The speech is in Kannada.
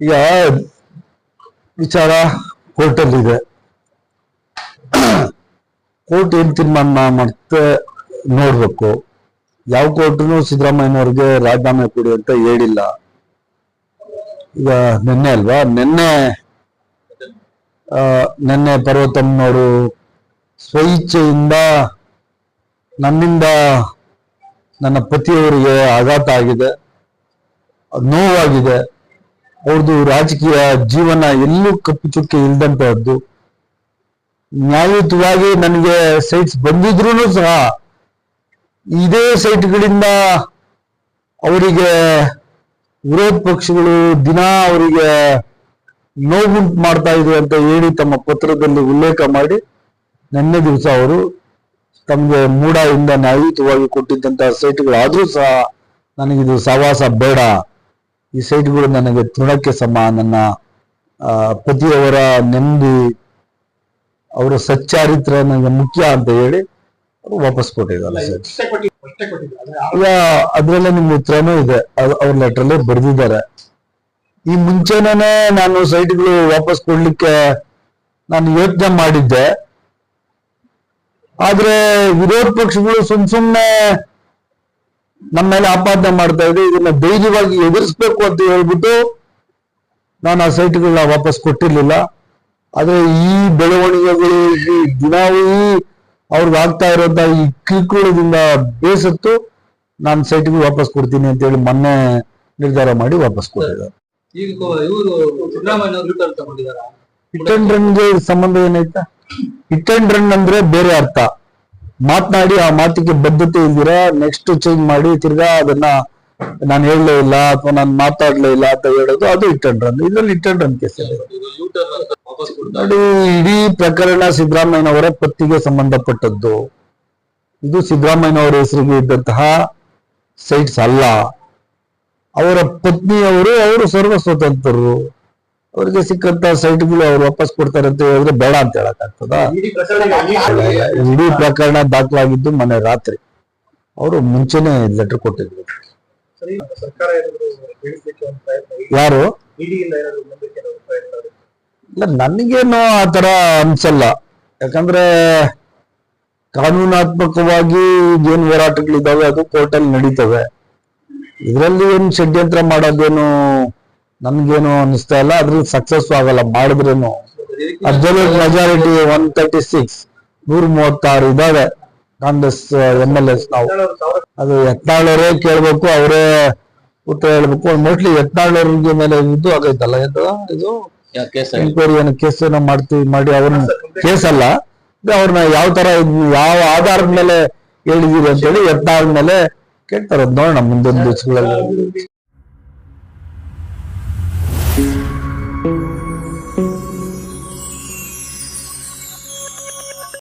ಈಗ ವಿಚಾರ ಕೋರ್ಟಲ್ಲಿದೆ. ಕೋರ್ಟ್ ಏನ್ ತೀರ್ಮಾನ ಮತ್ತೆ ನೋಡ್ಬೇಕು. ಯಾವ ಕೋರ್ಟ್ನು ಸಿದ್ದರಾಮಯ್ಯನವ್ರಿಗೆ ರಾಜೀನಾಮೆ ಕೊಡಿ ಅಂತ ಹೇಳಿಲ್ಲ. ಈಗ ನಿನ್ನೆ ಅಲ್ವಾ? ನಿನ್ನೆ ನಿನ್ನೆ ಪರ್ವತಮ್ಮನವರು ಸ್ವಇಚ್ಛೆಯಿಂದ ನನ್ನಿಂದ ನನ್ನ ಪತಿಯವರಿಗೆ ಆಘಾತ ಆಗಿದೆ. ನೋವಾಗಿದೆ. ಅವ್ರದ್ದು ರಾಜಕೀಯ ಜೀವನ ಎಲ್ಲೂ ಕಪ್ಪು ಚುಕ್ಕೆ ಇಲ್ದಂತಹದ್ದು. ನ್ಯಾಯಯುತವಾಗಿ ನನಗೆ ಸೈಟ್ಸ್ ಬಂದಿದ್ರು ಸಹ ಇದೇ ಸೈಟ್ಗಳಿಂದ ಅವರಿಗೆ ವಿರೋಧ ಪಕ್ಷಗಳು ದಿನಾ ಅವರಿಗೆ ನೋವುಂಟು ಮಾಡ್ತಾ ಇದೆ ಅಂತ ಹೇಳಿ ತಮ್ಮ ಪತ್ರದಲ್ಲಿ ಉಲ್ಲೇಖ ಮಾಡಿ ನಿನ್ನೆ ದಿವಸ ಅವರು ತಮಗೆ ಮೂಡಾಯಿಂದ ನ್ಯಾಯಯುತವಾಗಿ ಕೊಟ್ಟಿದ್ದಂತಹ ಸೈಟ್ಗಳಾದರೂ ಸಹ ನನಗಿದು ಸಹವಾಸ ಬೇಡ. ಈ ಸೈಟ್ಗಳು ನನಗೆ ತೃಣಕ್ಕೆ ಸಮ, ನನ್ನ ಪತಿಯವರ ನೆಮ್ಮದಿ, ಅವರ ಸಚ್ಚಾರಿತ್ರ ನನಗೆ ಮುಖ್ಯ ಅಂತ ಹೇಳಿ ವಾಪಸ್ ಕೊಟ್ಟಿದ್ದಾರೆ ಅದ್ರಲ್ಲೇ ನಿಮ್ ಉತ್ತರನೂ ಇದೆ. ಅವ್ರ ಲೆಟರ್ ಬರೆದಿದ್ದಾರೆ. ಈ ಮುಂಚೆನೇ ನಾನು ಸೈಟ್ಗಳು ವಾಪಸ್ ಕೊಡ್ಲಿಕ್ಕೆ ನಾನು ಯೋಚನೆ ಮಾಡಿದ್ದೆ. ಆದ್ರೆ ವಿರೋಧ ಪಕ್ಷಗಳು ಸುಮ್ ಸುಮ್ನೆ ನಮ್ಮ ಮೇಲೆ ಆಪಾದನೆ ಮಾಡ್ತಾ ಇದೆ ಇದನ್ನ ಧೈರ್ಯವಾಗಿ ಎದುರಿಸ್ಬೇಕು ಅಂತ ಹೇಳ್ಬಿಟ್ಟು ನಾನು ಆ ಸೈಟ್ಗಳನ್ನ ವಾಪಸ್ ಕೊಟ್ಟಿರ್ಲಿಲ್ಲ. ಆದ್ರೆ ಈ ಬೆಳವಣಿಗೆಗಳು ಈ ದಿನಾವೂ ಅವ್ರಿಗೆ ಆಗ್ತಾ ಇರೋದ ಈ ಕಿರುಕುಳದಿಂದ ಬೇಸತ್ತು ನಾನು ಸೈಟ್ಗೆ ವಾಪಸ್ ಕೊಡ್ತೀನಿ ಅಂತ ಹೇಳಿ ಮೊನ್ನೆ ನಿರ್ಧಾರ ಮಾಡಿ ವಾಪಸ್ ಕೊಟ್ಟಿದ್ದಾರೆ. ಹಿಟ್ ಅಂಡ್ ರನ್ಗೆ ಸಂಬಂಧ ಏನಾಯ್ತಾ? ಹಿಟ್ ಅಂಡ್ ರನ್ ಅಂದ್ರೆ ಬೇರೆ ಅರ್ಥ. ಮಾತನಾಡಿ ಆ ಮಾತಿಗೆ ಬದ್ಧತೆ ಇಲ್ದಿರ ನೆಕ್ಸ್ಟ್ ಚೇಂಜ್ ಮಾಡಿ ತಿರ್ಗಾ ಅದನ್ನ ನಾನು ಹೇಳಲೇ ಇಲ್ಲ ಅಥವಾ ನಾನು ಮಾತಾಡ್ಲೇ ಇಲ್ಲ ಅಂತ ಹೇಳೋದು ಅದು ಅಂಡ್ ರನ್ ಇದ್ರಲ್ಲಿ ಅಂಡ್ ರನ್ ಕೇಸ್ ನೋಡಿ, ಇಡೀ ಪ್ರಕರಣ ಸಿದ್ದರಾಮಯ್ಯನವರ ಪತ್ತಿಗೆ ಸಂಬಂಧಪಟ್ಟದ್ದು. ಇದು ಸಿದ್ದರಾಮಯ್ಯನವರ ಹೆಸರಿಗೆ ಇದ್ದಂತಹ ಸೈಟ್ಸ್ ಅಲ್ಲ. ಅವರ ಪತ್ನಿಯವರು ಅವರು ಸರ್ವ ಸ್ವತಂತ್ರರು ಅವರಿಗೆ ಸಿಕ್ಕಂತ ಸೈಟ್ಗಳು ಅವ್ರು ವಾಪಸ್ ಕೊಡ್ತಾರೆ ಅಂತ ಹೇಳಿದ್ರೆ ಬೇಡ ಅಂತ ಹೇಳಕ್ ಆಗ್ತದ ಇಡೀ ಪ್ರಕರಣ ದಾಖಲಾಗಿದ್ದು ಮನೆ ರಾತ್ರಿ. ಅವರು ಮುಂಚೆನೆ ಲೆಟರ್ ಕೊಟ್ಟಿದ್ರು. ಯಾರು? ಇಲ್ಲ ನನಗೇನು ಆ ತರ ಅನ್ಸಲ್ಲ. ಯಾಕಂದ್ರೆ ಕಾನೂನಾತ್ಮಕವಾಗಿ ಏನ್ ಹೋರಾಟಗಳಿದ್ದಾವೆ ಅದು ಕೋರ್ಟಲ್ಲಿ ನಡೀತವೆ. ಇದರಲ್ಲಿ ಏನು ಷಡ್ಯಂತ್ರ ಮಾಡೋದೇನು ನನ್ಗೇನು ಅನಿಸ್ತಾ ಇಲ್ಲ ಅದ್ರಲ್ಲಿ ಸಕ್ಸಸ್ ಆಗಲ್ಲ ಮಾಡಿದ್ರೇನು. Absolute majority one thirty six ನೂರ ಮೂವತ್ತಾರು ಇದಾವೆ ಕಾಂಗ್ರೆಸ್ ಎಂ ಎಲ್ ಎಸ್ ನಾವು. ಅದು ಯತ್ನಾಳವರೇ ಕೇಳ್ಬೇಕು ಅವರೇ ಉತ್ತರ ಹೇಳ್ಬೇಕು. ಮೋಸ್ಟ್ಲಿ ಯತ್ನಾಳವ್ರಿಗೆ ಮೇಲೆ ಇದು ಆಗೈತಲ್ಲ ಇದು ಎನ್ಕ್ವೈರಿ ಏನೋ ಕೇಸ್ ಏನೋ ಮಾಡ್ತೀವಿ ಮಾಡಿ ಅವ್ರನ್ನ ಕೇಸ್ ಅಲ್ಲ ಅವ್ರನ್ನ ಯಾವ ತರ ಯಾವ ಆಧಾರದ ಮೇಲೆ ಹೇಳಿದೀರಿ ಅಂತ ಹೇಳಿ ಯತ್ನಾಳ್ ಮೇಲೆ ಕೇಳ್ತಾರೆ. ನೋಡೋಣ ಮುಂದೊಂದು ದಿವಸಗಳಲ್ಲಿ. Thank you